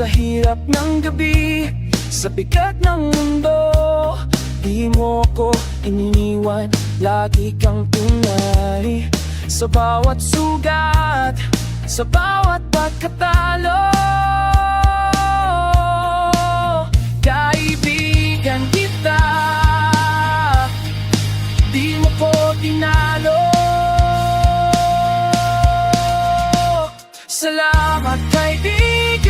Sa hirap ng gabi Sa bigat ng mundo Di mo ko iniwan Lagi kang tunay Sa bawat sugat Sa bawat pagkatalo. Kaibigan kita Di mo ko tinalo. Salamat kaibigan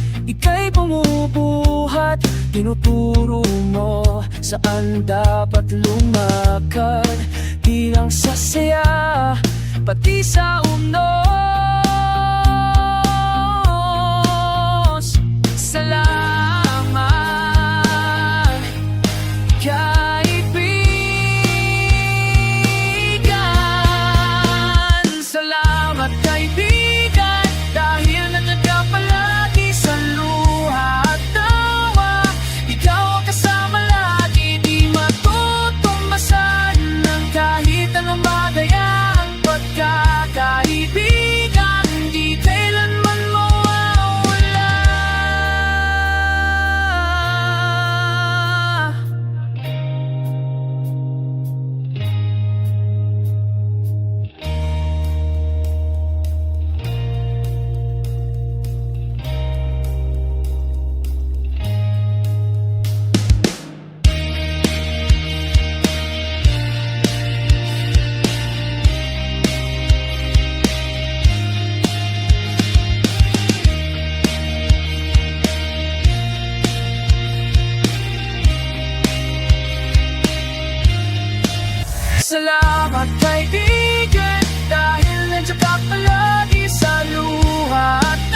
Ika'y bumubuhat Tinuturo mo Saan dapat lumakad. Di lang sa saya Pati sa uno Salamat kaibigan Dahil nandiyan ka palagi sa luha. at